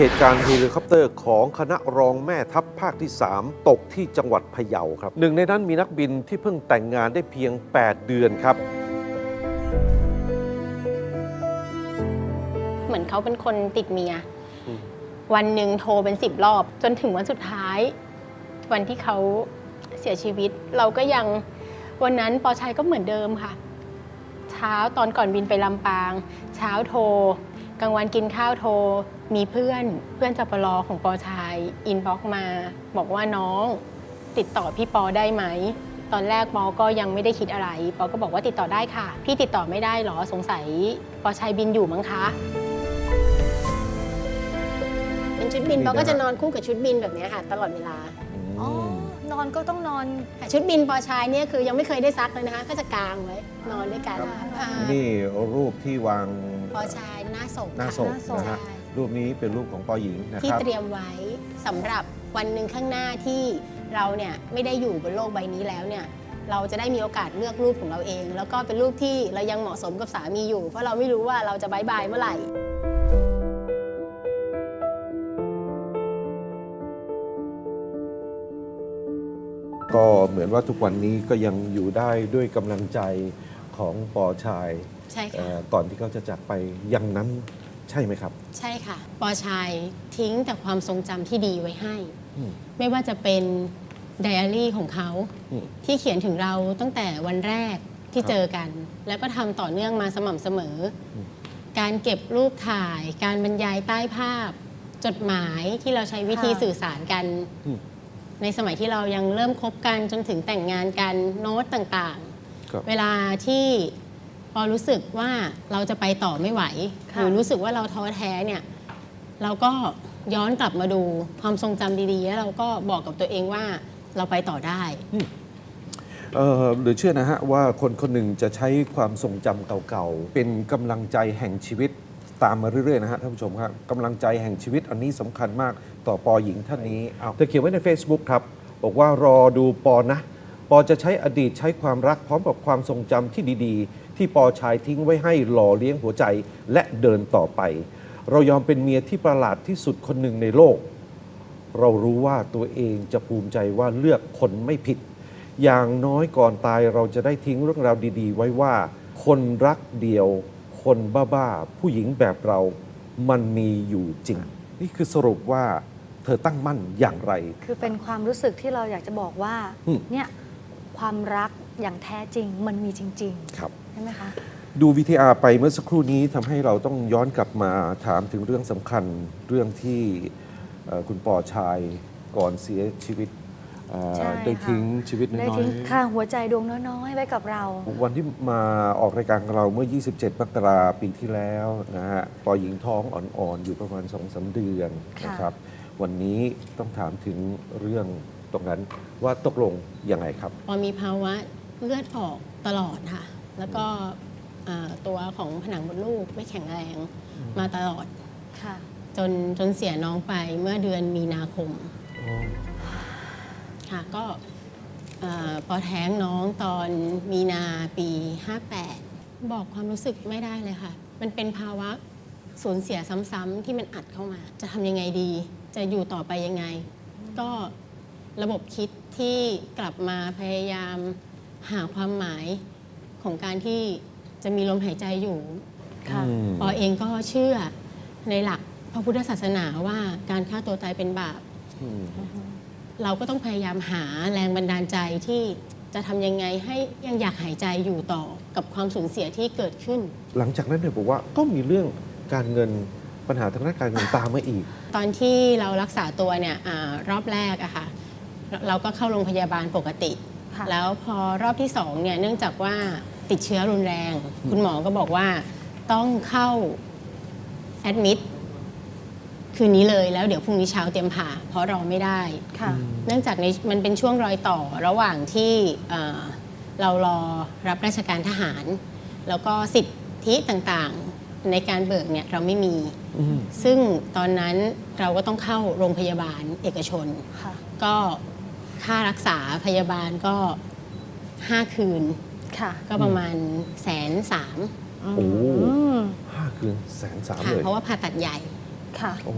เหตุการณ์เฮลิคอปเตอร์ของคณะรองแม่ทัพภาคที่ 3 ตกที่จังหวัดพะเยาครับ หนึ่งในนั้นมีนักบินที่เพิ่งแต่งงานได้เพียง 8 เดือนครับ เหมือนเขาเป็นคนติดเมีย อืม วันหนึ่งโทรเป็นสิบรอบ จนถึงวันสุดท้าย วันที่เขาเสียชีวิต เราก็ยังวันนั้นปอชัยก็เหมือนเดิมค่ะ เช้าตอนก่อนบินไปลำปาง เช้าโทร กลางวันกินข้าวโทร มีเพื่อนเพื่อนจปรของปอชัยอินบ็อกมา บอกว่าน้องติดต่อพี่ปอได้ไหม ตอนแรกปอก็ยังไม่ได้คิดอะไร ปอก็บอกว่าติดต่อได้ค่ะ พี่ติดต่อไม่ได้เหรอสงสัยปอชัยบินอยู่มั้งคะ เป็นชุดบินปอก็จะนอนคู่กับชุดบินแบบเนี้ยค่ะ ตลอดเวลาอ๋อน อนก็ต้องนอนค่ะชุดบินปอชายเนี่ยคือยังไม่เคยได้ซักเลยนะคะ ก็จะกางไว้นอนด้วยกันครับอ่านี่รูปที่วางปอชายหน้าศพหน้าศพค่ะนะฮะใช่รูปนี้เป็นรูปของปอหญิงนะที่ครับ เตรียมไว้สำหรับวันหนึ่งข้างหน้าที่เราเนี่ยไม่ได้อยู่บนโลกใบนี้แล้วเนี่ยเราจะได้มีโอกาสเลือกรูปของเราเอง แล้วก็เป็นรูปที่เรายังเหมาะสมกับสามีอยู่ เพราะเราไม่รู้ว่าเราจะบายบายเมื่อไหร่ ก็เหมือนว่าทุกวันนี้ก็ยังอยู่ได้ด้วยกำลังใจของปอชายใช่เอ่ค่ะอก่อนที่เขาจะจากไปอย่างนั้นใช่ไหมครับ ใช่ค่ะ ปอชายทิ้งแต่ความทรงจำที่ดีไว้ให้ อืมไม่ว่าจะเป็นไดอารี่ของเขา อืม ที่เขียนถึงเราตั้งแต่วันแรกที่ครับเจอกัน แล้วก็ทำต่อเนื่องมาสม่ำเสมออม การเก็บรูปถ่าย การบรรยายใต้ภาพ จดหมายที่เราใช้วิธีค่ะ สื่อสารกัน อืม ในสมัยที่เรายังเริ่มคบกันจนถึงแต่งงานกันโน้ตต่างครับ ๆ เวลาที่พอรู้สึกว่าเราจะไปต่อไม่ไหว ค่ะ หรือรู้สึกว่าเราท้อแท้เนี่ยเราก็ย้อนกลับมาดูความทรงจำดีๆ แล้วเราก็บอกกับตัวเองว่าเราไปต่อได้ เอ่อหรือเชื่อนะฮะว่าคนคนหนึ่งจะใช้ความทรงจำเก่าๆ เป็นกำลังใจแห่งชีวิตตามมาเรื่อยๆนะฮะท่านผู้ชมครับกำลังใจแห่งชีวิตอันนี้สำคัญมาก ต่อปอหญิงท่านนี้เอาเธอเขียนไว้ใน Facebook ครับ บอกว่ารอดูปอนะ ปอจะใช้อดีตใช้ความรักพร้อมกับความทรงจำที่ดีๆ ที่ปอชายทิ้งไว้ให้หล่อเลี้ยงหัวใจและเดินต่อไป เรายอมเป็นเมียที่ประหลาดที่สุดคนหนึ่งในโลก เรารู้ว่าตัวเองจะภูมิใจว่าเลือกคนไม่ผิด อย่างน้อยก่อนตายเราจะได้ทิ้งเรื่องราวดีๆ ไว้ว่า คนรักเดียว คนบ้าๆ ผู้หญิงแบบเรา มันมีอยู่จริง นี่คือสรุปว่า เธอตั้งมั่นอย่างไร คือเป็นความรู้สึกที่เราอยากจะบอกว่าอืม เนี่ยความรักอย่างแท้จริงมันมีจริงครับ ๆใช่ไหมคะ ดูวิทยาไปเมื่อสักครู่นี้ทำให้เราต้องย้อนกลับมาถามถึงเรื่องสำคัญเรื่องที่เอ่อคุณปอชายก่อนเสียชีวิตเอ่อใช่ ได้ค่ะทิ้งชีวิตได้น้อยทิ้งๆค่าหัวใจดวงน้อยๆไว้กับเรา วันที่มาออกรายการของเราเมื่อ 27มกราปีที่แล้วนะฮะปอหญิงท้องอ่อนๆอยู่ประมาณ2อสเดือนค่ะ นะครับ วันนี้ต้องถามถึงเรื่องตรงนั้นว่าตกลงยังไงครับ พอมีภาวะเลือดออกตลอดค่ะ แล้วก็อ่าตัวของผนังมดลูกไม่แข็งแรงมาตลอด ค่ะ จนจนเสียน้องไปเมื่อเดือนมีนาคมค่ะก็อ่าพอแท้งน้องตอนมีนาปี 58 บอกความรู้สึกไม่ได้เลยค่ะ มันเป็นภาวะสูญเสียซ้ำๆที่มันอัดเข้ามา จะทำยังไงดี จะอยู่ต่อไปยังไง ก็ระบบคิดที่กลับมาพยายามหาความหมายของการที่จะมีลมหายใจอยู่ค่ะอืม ปอเองก็เชื่อในหลักพระพุทธศาสนาว่าการฆ่าตัวตายเป็นบาป อืม เราก็ต้องพยายามหาแรงบันดาลใจที่จะทำยังไงให้ยังอยากหายใจอยู่ต่อกับความสูญเสียที่เกิดขึ้น หลังจากนั้นเนี่ยบอกว่าก็มีเรื่องการเงิน ปัญหาทางด้านการเงินตามมาอีก ตอนที่เรารักษาตัวเนี่ยอารอบแรกอะค่ะเราเราก็เข้าโรงพยาบาลปกติค่ะแล้วพอรอบที่สองเนี่ยเนื่องจากว่าติดเชื้อรุนแรง คุณหมอก็บอกว่าต้องเข้าแอดมิดคืนนี้เลยแล้วเดี๋ยวพรุ่งนี้เช้าเตรียมผ่า เพราะรอไม่ได้ค่ะเนื่องจากในมันเป็นช่วงรอยต่อระหว่างที่เอ่อเรารอรับราชการทหาร แล้วก็สิทธิต่างๆ ในการเบิกเนี่ยเราไม่มีอืมซึ่งตอนนั้นเราก็ต้องเข้าโรงพยาบาลเอกชนค่ะก็ค่ารักษาพยาบาลก็ 5 คืนค่ะก็ประมาณแสนสามโอ้อืมห้าคืนแสนสามค่ะเลยเพราะว่าผ่าตัดใหญ่ค่ะโอ้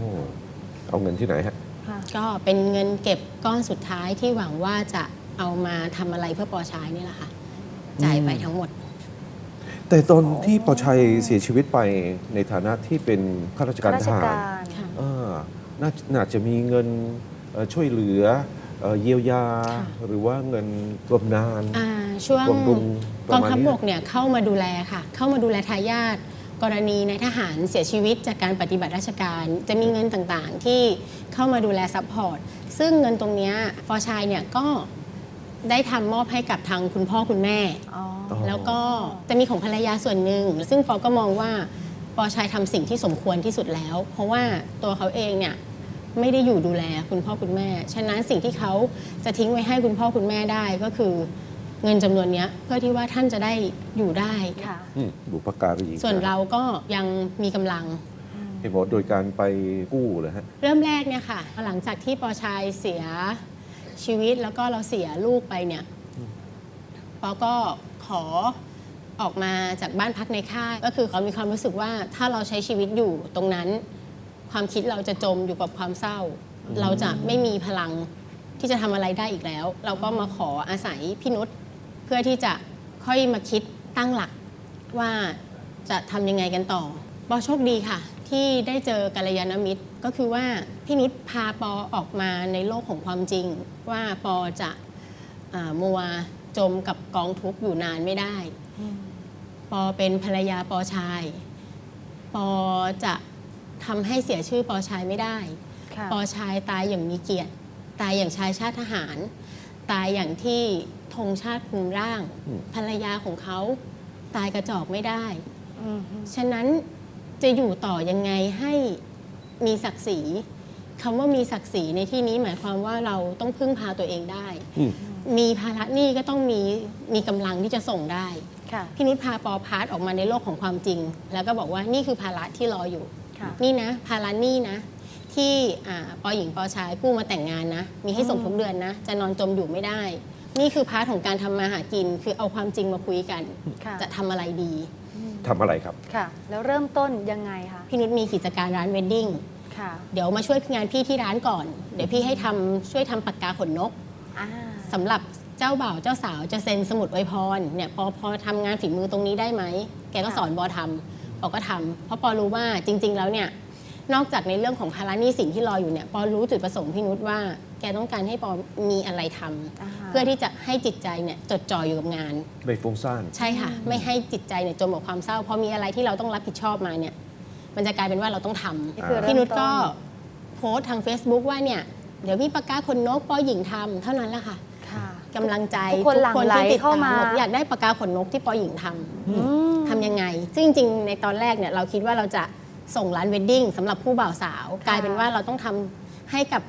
เอาเงินที่ไหนฮะค่ะก็เป็นเงินเก็บก้อนสุดท้ายที่หวังว่าจะเอามาทำอะไรเพื่อปอชายนี่แหละค่ะ จ่ายไปทั้งหมด แต่ตอนที่ปอชัยเสียชีวิตไปในฐานะที่เป็นข้าราชการราทชหารการค่ะเออน่าน่าจะมีเงินเอ่อช่วยเหลือเอ่อเยียวยาค่ะหรือว่าเงินบำนาญอ่าช่วงบำรุงปกองระมาณทัพนี้บกเนี่ยเข้ามาดูแลค่ะ เข้ามาดูแลทายาทกรณีในายทหารเสียชีวิตจากการปฏิบัติราชการ จะมีเงินต่างๆ ที่เข้ามาดูแลซัพพอร์ตซึ่งเงินตรงเนี้ยฟอชายเนี่ยก็ได้ทำมอบให้กับทางคุณพ่อคุณแม่ อ๋ออ๋อ แล้วก็จะมีของภรรยาส่วนหนึ่ง ซึ่งปอก็มองว่าปอชายทำสิ่งที่สมควรที่สุดแล้ว เพราะว่าตัวเขาเองเนี่ยไม่ได้อยู่ดูแลคุณพ่อคุณแม่ ฉะนั้นสิ่งที่เขาจะทิ้งไว้ให้คุณพ่อคุณแม่ได้ก็คือเงินจำนวนเนี้ยเพื่อที่ว่าท่านจะได้อยู่ได้ ค่ะ อืมบุปการีส่วนเราก็ยังมีกำลังเห็นบอกโดยการไปกู้เลยฮะ เริ่มแรกเนี่ยค่ะ หลังจากที่ปอชายเสียชีวิตแล้วก็เราเสียลูกไปเนี่ย ปอก็ขอออกมาจากบ้านพักในค่ายก็คือเขามีความรู้สึกว่าถ้าเราใช้ชีวิตอยู่ตรงนั้น ความคิดเราจะจมอยู่กับความเศร้า เราจะไม่มีพลังที่จะทำอะไรได้อีกแล้ว เราก็มาขออาศัยพี่นุชเพื่อที่จะค่อยมาคิดตั้งหลักว่าจะทำยังไงกันต่อปอโชคดีค่ะ ที่ได้เจอกัลยาณมิตรก็คือว่าพี่นุชพาปอออกมาในโลกของความจริง ว่าปอจะอมัว จมกับกองทุกข์อยู่นานไม่ได้ ปอเป็นภรรยาปอชาย ปอจะทำให้เสียชื่อปอชายไม่ได้ค่ะปอชายตายอย่างมีเกียรติ ตายอย่างชายชาติทหาร ตายอย่างที่ธงชาติคลุมร่างอืมภรรยาของเขาตายกระจอกไม่ได้อืมฉะนั้นจะอยู่ต่อยังไงให้มีศักดิ์ศรี คำว่ามีศักดิ์ศรีในที่นี้หมายความว่าเราต้องพึ่งพาตัวเองได้อืมมีภาระหนี้ก็ต้องมีมีกำลังที่จะส่งได้ค่ะพี่นุชพาปอพาร์ทออกมาในโลกของความจริง แล้วก็บอกว่านี่คือภาระที่รออยู่ค่ะนี่นะ ภาระหนี้นะ ที่อ่าปอหญิงปอชายกู้มาแต่งงานนะ มีให้ส่งทุกเดือนนะ จะนอนจมอยู่ไม่ได้ นี่คือพาร์ทของการทำมาหากิน คือเอาความจริงมาคุยกันค่ะจะทำอะไรดีทำอะไรครับค่ะ แล้วเริ่มต้นยังไงคะพี่นุชมีกิจการร้านเวดดิ้งค่ะ เดี๋ยวมาช่วยงานพี่ที่ร้านก่อน เดี๋ยวพี่ให้ทำช่วยทำปากกาขนนกอ่าสำหรับเจ้าบ่าวเจ้าสาวจะเซ็นสมุดอวยพรเนี่ยพอพอทำงานฝีมือตรงนี้ได้ไหมแกก็ค่ะสอนปอทำปอก็ทำเพราะปอรู้ว่าจริง ๆ แล้วเนี่ยนอกจากในเรื่องของภาระหนี้สินที่รออยู่เนี่ยปอรู้จุดประสงค์พี่นุชว่า แกต้องการให้ปอมีอะไรทำาเพื่อที่จะให้จิตใจเนี่ยจดจ่ออยู่กับงาน ไม่ฟุ้งซ่าน ใช่ค่ะ ไม่ให้จิตใจเนี่ยจมกับความเศร้าพอมีอะไรที่เราต้องรับผิดชอบมาเนี่ย มันจะกลายเป็นว่าเราต้องทำนี่คือพี่นุชเริ่มต้ก็โพสต์ทาง Facebook ว่าเนี่ยเดี๋ยวมีปากกาขนนกปอหญิงทำเท่านั้นแหละค่ะค่ะ กำลังใจทุกคนหลั่งไหลที่ติดเข้าตามมาบอกอยากได้ปากกาขนนกที่ปอหญิงทำ อืม ทำยังไง ซึ่งจริงๆ ในตอนแรกเนี่ยเราคิดว่าเราจะส่งร้านเวดดิ้งสำหรับผู้บ่าวสาว กลายเป็นว่าเราต้องทำให้กับ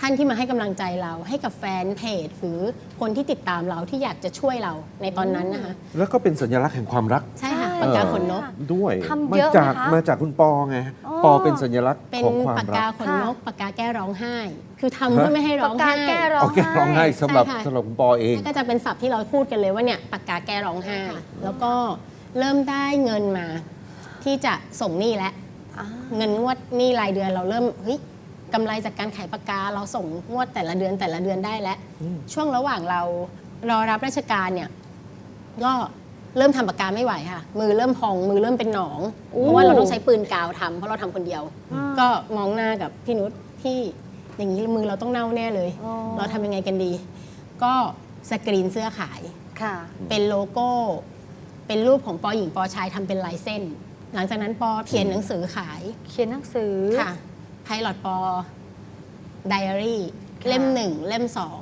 ท่านที่มาให้กำลังใจเรา ให้กับแฟนเพจหรือคนที่ติดตามเราที่อยากจะช่วยเราในตอนนั้นนะคะ แล้วก็เป็นสัญลักษณ์แห่งความรัก ใช่ค่ะใช่ ปากกาขนนก ด้วยทำมาเยอะจากไหมคะมาจากคุณปอไงอ๋อ ปอเป็นสัญลักษณ์เป็นของความปากรักากขนนกค่ะปากกาแก้ร้องไห้ คือทำเพื่อไม่ให้ร้ปาอกงกาไห้ แก้ร้องโอเคร้องไห้สำหรับใช่ค่ะ สำหรับคุณปอเองก็จะเป็นศัพท์ที่เราพูดกันเลยว่าเนี่ยปากกาแก้ร้องไห้ แล้วก็เริ่มได้เงินมา ที่จะส่งหนี้แล้ว อ่า เงินงวดหนี้รายเดือนเราเริ่มเฮ้ยกำไรจากการขายปากกาเราส่งงวดแต่ละเดือนแต่ละเดือนได้แล้วอืมช่วงระหว่างเรารอรับราชการเนี่ยก็ เริ่มทำปากกาไม่ไหวค่ะ มือเริ่มพองมือเริ่มเป็นหนอง เพราะว่าเราต้องใช้ปืนกาวทำเพราะเราทำคนเดียวอ่าก็มองหน้ากับพี่นุชพี่อย่างนี้มือเราต้องเน่าแน่เลย อ๋อ เราทำยังไงกันดี ก็สกรีนเสื้อขาย ค่ะ เป็นโลโก้ เป็นรูปของปอหญิงปอชายทำเป็นลายเส้น หลังจากนั้นปอเขียนหนังสือขายเขียนหนังสือ ค่ะไพลอตปอไดอารี่ ค่ะ เล่มหนึ่งเล่มสอง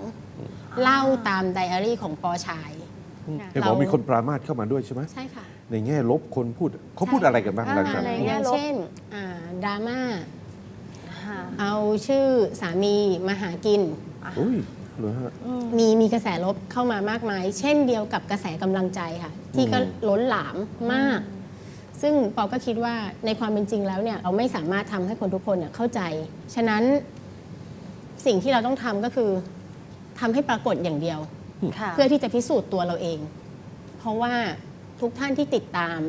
เล่าตามไดอารี่ของปอชาย เห็นบอกมีคนปรามาสเข้ามาด้วยใช่ไหมใช่ค่ะ ในแง่ลบคนพูดเขาพูดอะไรกันบ้างหลังจากในนั้นแง่อย่างลบเช่นอ่าดราม่าค่ะเอาชื่อสามีมาหากินอุ้ยเหรอฮะอืมมีมีกระแสลบเข้ามามากมาย เช่นเดียวกับกระแสกำลังใจค่ะ ที่ก็อืมล้นหลามมาก ซึ่งปอก็คิดว่าในความเป็นจริงแล้วเนี่ยเราไม่สามารถทำให้คนทุกคนเนี่ยเข้าใจ ฉะนั้นสิ่งที่เราต้องทำก็คือทำให้ปรากฏอย่างเดียวค่ะ เพื่อที่จะพิสูจน์ตัวเราเอง เพราะว่าทุกท่านที่ติดตาม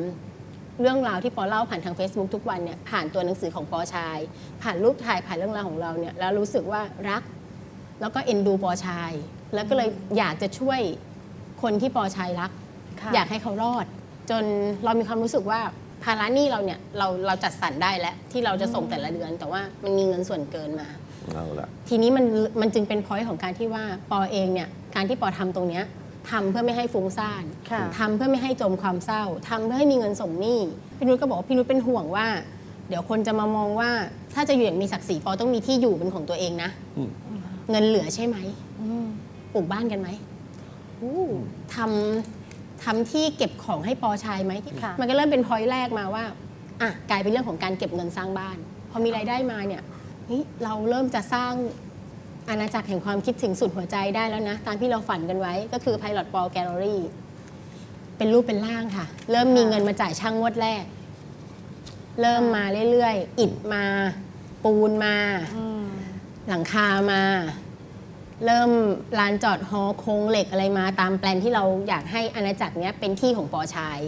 เรื่องราวที่ปอเล่าผ่านทาง Facebook ทุกวันเนี่ยผ่านตัวหนังสือของปอชาย ผ่านรูปถ่ายผ่านเรื่องราวของเราเนี่ยแล้วรู้สึกว่ารัก แล้วก็เอ็นดูปอชาย แล้วก็เลยอยากจะช่วยคนที่ปอชายรักค่ะอยากให้เขารอด จนเรามีความรู้สึกว่าภาระหนี้เราเนี่ยเราเราจัดสรรได้แล้วที่เราจะส่งแต่ละเดือน แต่ว่ามันมีเงินส่วนเกินมา เอาละทีนี้มันมันจึงเป็นพอยต์ของการที่ว่าปอเองเนี่ยการที่ปอทำตรงเนี้ยทำเพื่อไม่ให้ฟุ้งซ่านค่ะทำเพื่อไม่ให้จมความเศร้าทำเพื่อให้มีเงินส่งหนี้พี่นุชก็บอกว่าพี่นุชเป็นห่วงว่า เดี๋ยวคนจะมามองว่าถ้าจะอยู่อย่างมีศักดิ์ศรีปอต้องมีที่อยู่เป็นของตัวเองนะอืมเงินเหลือใช่ไหมอืมปลูกบ้านกันไหมอู้ทำทำที่เก็บของให้ปอชายไหมค่ะมันก็เริ่มเป็นพอยต์แรกมาว่าอะกลายเป็นเรื่องของการเก็บเงินสร้างบ้าน พอมีรายได้มาเนี่ย เฮ้ยเราเริ่มจะสร้างอาณาจักรแห่งความคิดถึงสุดหัวใจได้แล้วนะ ตามที่เราฝันกันไว้ก็คือ Pilot Ball Gallery เป็นรูปเป็นร่างค่ะ เริ่มมีเงินมาจ่ายช่างงวดแรก เริ่มมาเรื่อยๆ อิฐมา ปูนมาอืมหลังคามา เริ่มลานจอดฮอโครงเหล็กอะไรมาตามแปลนที่เราอยากให้อาณาจักรเนี้ยเป็นที่ของปอชาย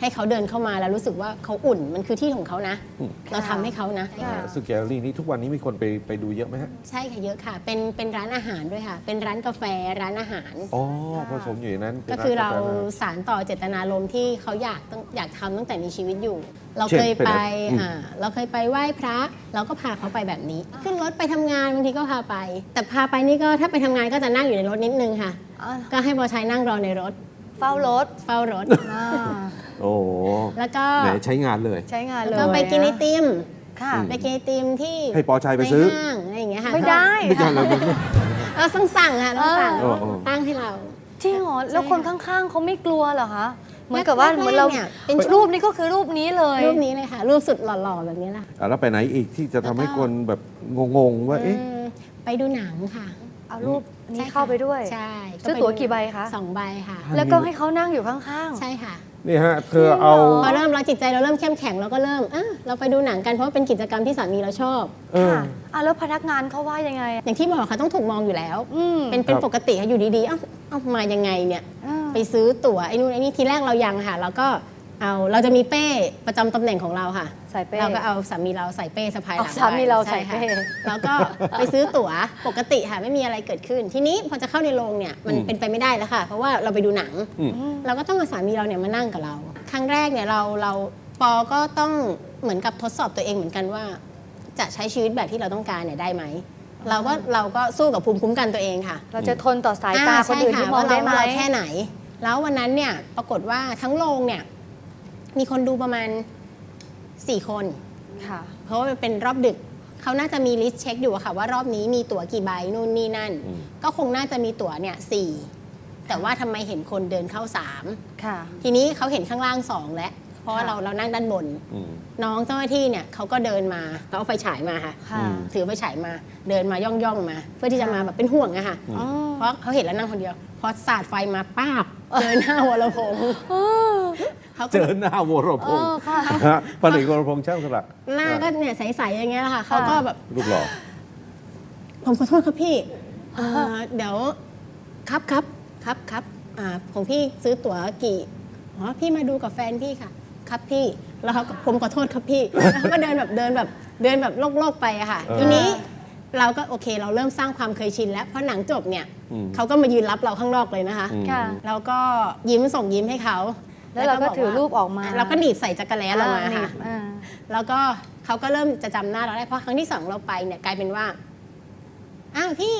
ให้เขาเดินเข้ามาแล้วรู้สึกว่าเขาอุ่นมันคือที่ของเขานะ อืม เราทำให้เขานะค่ะซึ่งแกลเลอรี่นี้ทุกวันนี้มีคนไปไปดูเยอะไหมฮะ ใช่ค่ะเยอะค่ะ เป็นเป็นร้านอาหารด้วยค่ะ เป็นร้านกาแฟร้านอาหาร อ๋อค่ะผสมอยู่ในนั้นป็ก็นนคือเรากแฟนะสารต่อเจตนารมณ์ที่เขาอยากต้องอยากทำตั้งแต่มีชีวิตอยู่เราเช่นเคยไปไปไหนอืมอ่าเราเคยไปไหว้พระ เราก็พาเขาไปแบบนี้ ขึ้นรถไปทำงานบางทีก็พาไป แต่พาไปนี่ก็ถ้าไปทำงานก็จะนั่งอยู่ในรถนิดนึงค่ะอะ ก็ให้บอชัยนั่งรอในรถ เฝ้ารถ เฝ้ารถอ่าโอ้โหแล้วก็ไหนใช้งานเลย ใช้งานแล้วเลยก็ไปกินไอติมค่ะไปกินไอติมที่ให้ปอชัยไปซื้อในห้างอะไรอย่างเงี้ยค่ะไม่ได้ไม่ใช่เราไม่เราต้องสั่งค่ะต้องสั่งเออเออตั้งให้เราจริงเหรอแล้วใช่คนค่ะข้างๆเขาไม่กลัวเหรอคะ เหมือนกับว่าแรกๆเหมือนเราเนี่ยเป็นช่วงรูปนี้ก็คือรูปนี้เลย รูปนี้เลยค่ะรูปสุดหล่อๆแบบนี้แหละอะแล้วไปไหนอีกที่จะทำให้คนแบบงงๆว่าเอ๊ะ อืมไปดูหนังค่ะเอารูปนี้ใช่ค่ะเข้าไปด้วย ใช่ซื้อตั๋วกี่ใบคะ สองใบค่ะแล้วก็ให้เขานั่งอยู่ข้างใช่ค่ะ นี่ฮะเธอเอา พอเริ่มเราจิตใจเราเริ่มเข้มแข็งเราก็เริ่มอะเราไปดูหนังกันเพราะว่าเป็นกิจกรรมที่สามีเราชอบ เอๆอค่ะอะแล้วพนักงานเขาว่ายังไง อย่างที่บอกค่ะต้องถูกมองอยู่แล้ว อืมเป็นเป็นครับ ปกติค่ะอยู่ดีๆเอ้าเอ้ามายังไงเนี่ย อ่า ไปซื้อตั๋วไอ้นู่นไอ้นี่ทีแรกเรายังค่ะเราก็เอาเราจะมีเป้ประจำตำแหน่งของเราค่ะ ใส่เป้ เราก็เอาสามีเราใส่เป้สะพายหลังเอาสามีเราไว้ใส่เป้ ช่ค่ะแล้วก็ไปซื้อตั๋วปกติค่ะไม่มีอะไรเกิดขึ้น ทีนี้พอจะเข้าในโรงเนี่ยมันอืมเป็นไปไม่ได้แล้วค่ะ เพราะว่าเราไปดูหนัง อืม เราก็ต้องเอาสามีเราเนี่ยมานั่งกับเรา ครั้งแรกเนี่ยเราเราปอก็ต้องเหมือนกับทดสอบตัวเองเหมือนกันว่า จะใช้ชีวิตแบบที่เราต้องการเนี่ยได้ไหมเราก็เราก็สู้กับภูมิคุ้มกันตัวเองค่ะ เราจะทนต่อสายตาอ่คนอื่นใช่ที่ค่ะมองว่าได้เราไหมเราแค่ไหน แล้ววันนั้นเนี่ยปรากฏว่าทั้งโรงเนี่ย มีคนดูประมาณ 4 คน ค่ะ เพราะว่ามันเป็นรอบดึก เขาน่าจะมีลิสต์เช็คอยู่อะค่ะ ว่ารอบนี้มีตั๋วกี่ใบนู่นนี่นั่น อืม ก็คงน่าจะมีตั๋วเนี่ยสี่แต่ว่าทำไมเห็นคนเดินเข้าสามค่ะ ทีนี้เขาเห็นข้างล่างสองแล้วเพราะว่าค่ะ เราเรานั่งด้านบน อืม น้องเจ้าหน้าที่เนี่ยเขาก็เดินมาเขาเอาไฟฉายมาค่ะ ค่ะ อืม ถือไฟฉายมาเดินมาย่องย่องๆมา เพื่อที่จะค่ะมาแบบเป็นห่วงอะค่ะ อ๋อเพราะเขาเห็นแล้วนั่งคนเดียว พอสาดไฟมาป้าบเจอหน้าวรพงษ์ เออ เขาก็เจอหน้าวรพเองษ์อค่ะฮะพันเอกวรพงษ์ช่างสละหน้าก็เนี่ยใสๆอย่างเงี้ยแหละค่ะเขาก็แบบ รูปหล่อ ผมขอโทษครับพี่เอ่อเดี๋ยวครับครับครับครับอ่าของพี่ซื้อตั๋วกี่อ๋อพี่มาดูกับแฟนพี่ค่ะ ครับพี่แล้วเขาก็ผมขอโทษครับพี่ แล้วเขาก็เดินแบบเดินแบบเดินแบบโลกๆไปอะค่ะ เออทีนี้เราก็โอเคเราเริ่มสร้างความเคยชินแล้วเพราะหนังจบเนี่ยอืม เขาก็มายืนรับเราข้างนอกเลยนะคะ อืม ค่ะเราก็ยิ้มส่งยิ้มให้เขา แล้วเราก็บถือรูปออกมาเราก็หนีบใส่จักรแล้เรามาอ่ค่ะอ่าแล้วก็เขาก็เริ่มจะจำหน้าเราได้เพราะครั้งที่สองเราไปเนี่ยกลายเป็นว่าอ้าวพี่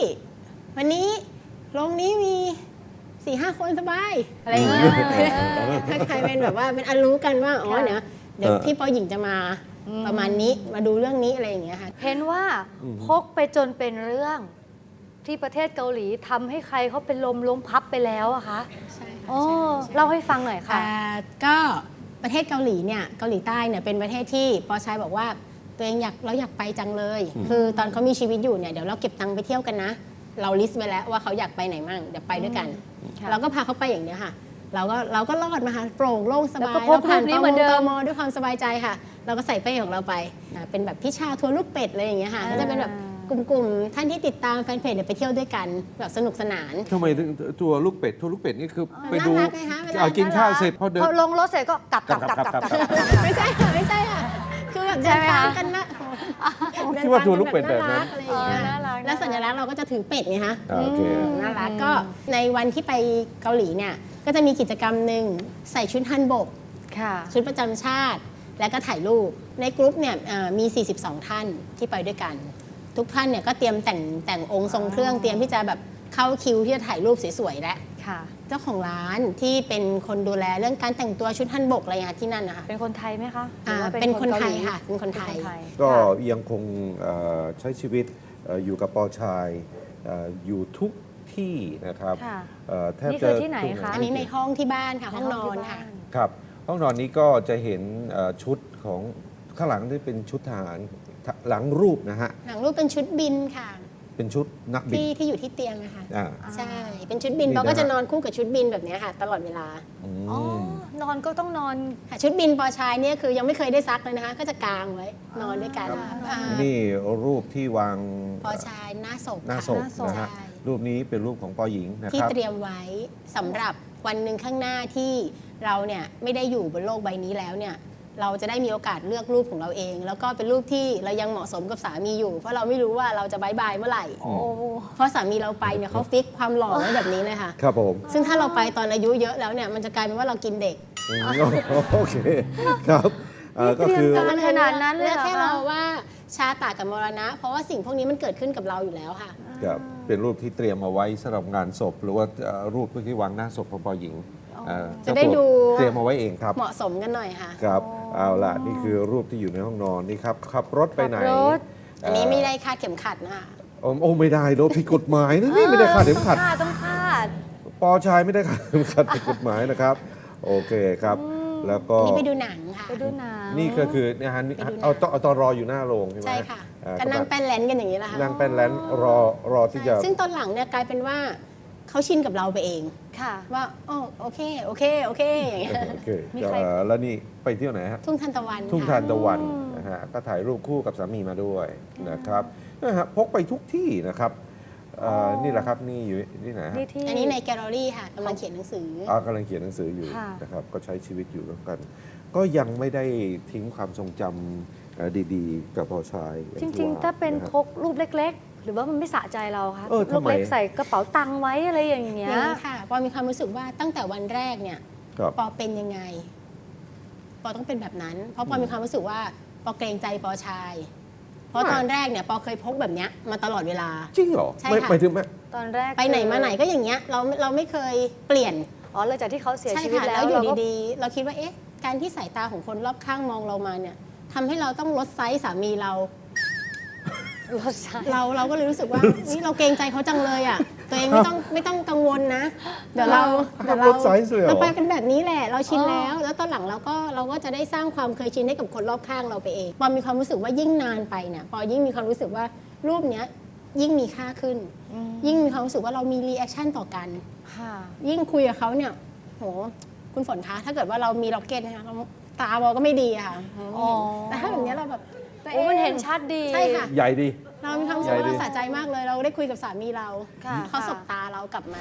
วันนี้โรงนี้มีสี่ห้าคนสบายอะไรอย่างเงี้ยกลายเป็นแบบว่าเป็นอันรู้กันว่าอ๋อค่ะเนี่ยเดี๋ยวเออพี่ปอหญิงจะมาอืมประมาณนี้มาดูเรื่องนี้อะไรอย่างเงี้ยค่ะเห็นว่าอืมพกไปจนเป็นเรื่อง ที่ประเทศเกาหลีทำให้ใครเขาเป็นลมล้มพับไปแล้วอะคะใช่โอ้เล่าให้ฟังหน่อยค่ะ อ่าก็ประเทศเกาหลีเนี่ยเกาหลีใต้เนี่ยเป็นประเทศที่ปอชายบอกว่าตัวเองอยากเราอยากไปจังเลยอืมคือตอนเขามีชีวิตอยู่เนี่ยเดี๋ยวเราเก็บตังค์ไปเที่ยวกันนะ เราลิสต์ไว้แล้วว่าเขาอยากไปไหนมั่งเดี๋ยวไปด้วยกัน ค่ะ เราก็พาเขาไปอย่างเนี้ยค่ะ เราก็เราก็รอดมาค่ะโปร่งโล่งสแล้วบายก็พกผ่านรูปนี้ตเหมือนเดิมมด้วยความสบายใจค่ะ เราก็ใส่เป้ของเราไปอ่าเป็นแบบพิชาทัวร์ลูกเป็ดอะไรอย่างเงี้ยค่ะก็จะเป็นแบบ กลุ่มๆ ท่านที่ติดตามแฟนเพจเนี่ยไปเที่ยวด้วยกันแบบสนุกสนาน ทำไมถึงตัวลูกเป็ดตัวลูกเป็ดนี่คือไปดูน่ารักไงคะเวลา เอากินข้าวเสร็จพอเดิน พอลงรถเสร็จก็กลับกลับกลับกลับกลับกลับกลับไม่ใช่ค่ะไม่ใช่ค่ะคือแบบใช่เดินไหมตามคะกันนะคิดว่าตัวลูกเป็ดแบบนั้นอะไรอย่างเงี้ยเออน่ารัก แล้วสัญลักษณ์เราก็จะถือเป็ดไงคะ อ่าโอเคอืมน่ารักก็ในวันที่ไปเกาหลีเนี่ยก็จะมีกิจกรรมหนึ่งใส่ชุดฮันบก ค่ะ ชุดประจำชาติ แล้วก็ถ่ายรูป ในกรุ๊ปเนี่ยเอ่อมี 42 ท่านที่ไปด้วยกัน ทุกท่านเนี่ยก็เตรียมแต่งแต่งองค์ทรงเครื่องเตรียมที่จะแบบเข้าคิวที่จะถ่ายรูปสวยๆแล้วค่ะ เจ้าของร้านที่เป็นคนดูแลเรื่องการแต่งตัวชุดฮันบกอะไรอย่างที่นั่นนะคะเป็นคนไทยไหมคะหรือ่าอว่าเป็นคนกาไทหยลีค่ะ เป็นคนไทยเป็นคนก็ค่ะ ยังคงเอ่อใช้ชีวิตเอ่ออยู่กับปอชายเอ่ออยู่ทุกที่นะครับค่ะเอ่อแทบนี่จะคือที่ไหนคะ อันนี้ในห้องที่บ้านค่ะ ห้องนอนค่ะ ครับ ห้องนอนนี้ก็จะเห็นเอ่อชุดของ ข้างหลังที่เป็นชุดทหารหลังรูปนะฮะหนังรูปเป็นชุดบินค่ะ เป็นชุดนักบินที่ที่อยู่ที่เตียงนะคะอ่า ใช่ เป็นชุดบินนี่นะเราก็จะนอนคู่กับชุดบินแบบเนี้ยค่ะ ตลอดเวลาอืม อ๋อนอนก็ต้องนอน ค่ะชุดบินปอชายเนี่ยคือยังไม่เคยได้ซักเลยนะคะ ก็จะกางไว้นอนด้วยกันครับ อ่านี่รูปที่วางปอชายหน้าศพหน้าค่ะ ศพหน้าศพ นะฮะใช่ รูปนี้เป็นรูปของปอหญิงนะที่ครับ เตรียมไว้สำหรับวันหนึ่งข้างหน้าที่เราเนี่ยไม่ได้อยู่บนโลกใบนี้แล้วเนี่ย เราจะได้มีโอกาสเลือกรูปของเราเอง แล้วก็เป็นรูปที่เรายังเหมาะสมกับสามีอยู่ เพราะเราไม่รู้ว่าเราจะบายบายเมื่อไหร่อืโอ้มเพราะสามีเราไปเนี่ยเขาฟิกความหล่อไว้แบบนี้เลยค่ะ ครับผม ซึ่งถ้าเราไปตอนอายุเยอะแล้วเนี่ยมันจะกลายเป็นว่าเรากินเด็กอืมโอเคครับเอ่อก็คือเตรียมการขนาดนั้นเลยเลือกเหรอแค่คะเราว่าชาตากับมรณะ เพราะว่าสิ่งพวกนี้มันเกิดขึ้นกับเราอยู่แล้วค่ะครับเป็นรูปที่เตรียมเอาไว้สำหรับงานศพ หรือว่าเอ่อรูปที่วางหน้าศพของปอหญิงเอ่อจะได้เาตัวดู เตรียมเอาไว้เองครับ เหมาะสมกันหน่อยค่ะ ครับ เอาล่ะ นี่คือรูปที่อยู่ในห้องนอนนี่ครับ ขับรถไปไหนขับรถอันนี้ไม่ได้คาดเข็มขัดนะคะ โอ้โอ้ไม่ได้โดนผิดกฎหมายนะนี่ไม่ได้ขาดเข็มขัด ต้องต้องคาด ปอชายไม่ได้ขาดเข็มขัดผิดกฎหมายนะครับ โอเคครับแล้วก็ อันนี้ไปดูหนังค่ะ ไปดูหนัง นี่ก็คือเนี่ยฮะนี่ไปดูหนัง เอาตอนเอาตอนรออยู่หน้าโรงใช่ไหมใช่ค่ะอ่าก็นั่งแป้นแลนกันอย่างนี้แหละค่ะ นั่งแป้นแลนรอรอที่จะใช่ซึ่งตอนหลังเนี่ยกลายเป็นว่า เขาชินกับเราไปเอง ค่ะ ว่าอ๋อโอเค โอเค โอเคอย่างเงี้ย โอเคมีใคร เอ่อแล้วนี่ไปเที่ยวไหนฮะ ทุ่งทันตะวันทุ่งค่ะทานตะวันนะฮะก็ถ่ายรูปคู่กับสามีมาด้วยนะครับนะฮะพกไปทุกที่นะครับเอ่อนี่แหละครับนี่อยู่ที่ไหนฮะนี่ที่ อันนี้ในแกลเลอรี่ค่ะกำลังเขียนหนังสือ อ่ากำลังเขียนหนังสืออยู่ค่ะ นะครับก็ใช้ชีวิตอยู่ร่วมกัน ก็ยังไม่ได้ทิ้งความทรงจำเอ่อดีๆ กับพอชายอย่จที่ริง ว่ๆ ถ้าเป็นะพกรูปเล็กๆห รือว่ามันไม่สะใจเราคะเออรูทำปไมเล็กใส่กระเป๋าตังค์ไว้อะไรอย่างอเงี้ย่ายงนี้ค่ะปอมีความรู้สึกว่าตั้งแต่วันแรกเนี่ยครับ ปอเป็นยังไง ปอต้องเป็นแบบนั้น เพราะปอมีความรู้สึกว่าปอเกรงใจปอชาย เพราะไม่ตอนแรกเนี่ยปอเคยพกแบบเนี้ยมาตลอดเวลา จริงเหรอใช่ไม่ค่ะหมายถึงไหมตอนแรกไปไหนคือมาไหนก็อย่างเงี้ยเราเราไม่เคยเปลี่ยนอ๋อหลังจากที่เขาเสียใช่ชีวิตค่ะแล้แล้ววอยู่เราก็ดีๆ เราคิดว่าเอ๊ะการที่สายตาของคนรอบข้างมองเรามาเนี่ยทำให้เราต้องลดไซส์สามีเรา รถใช้เราเราก็เลยรู้สึกว่า นี่เราเกรงใจเขาจังเลยอะ ตัวเองไม่ต้องไม่ต้องกังวลนะ เดี๋ยวเราเดี๋ยวเราลดไซส์เลยเหรอเราไปกันแบบนี้แหละ เราชินแล้ว แล้วตอนหลังเราก็เราก็จะได้สร้างความเคยชินให้กับคนรอบข้างเราไปเองพอมีความรู้สึกว่ายิ่งนานไปเนี่ยพอยิ่งมีความรู้สึกว่ารูปเนี้ยยิ่งมีค่าขึ้นอืมยิ่งมีความรู้สึกว่าเรามีรีแอคชั่นต่อกัน ค่ะ ยิ่งคุยกับเขาเนี่ยโหคุณฝนคะถ้าเกิดว่าเรามีล็อกเก็ตนะคะเราตาเราก็ไม่ดีอะค่ะอ๋อ แต่ถ้าแบบเนี้ยเราแบบ ตัวโอ้งมันเห็นชัดดีใช่ค่ะ ใหญ่ดี เรามีความรู้สึกว่าใหญ่ดิเราสะใจมากเลย เราได้คุยกับสามีเรา ค่ะ เขาค่ะสบตาเรากลับมา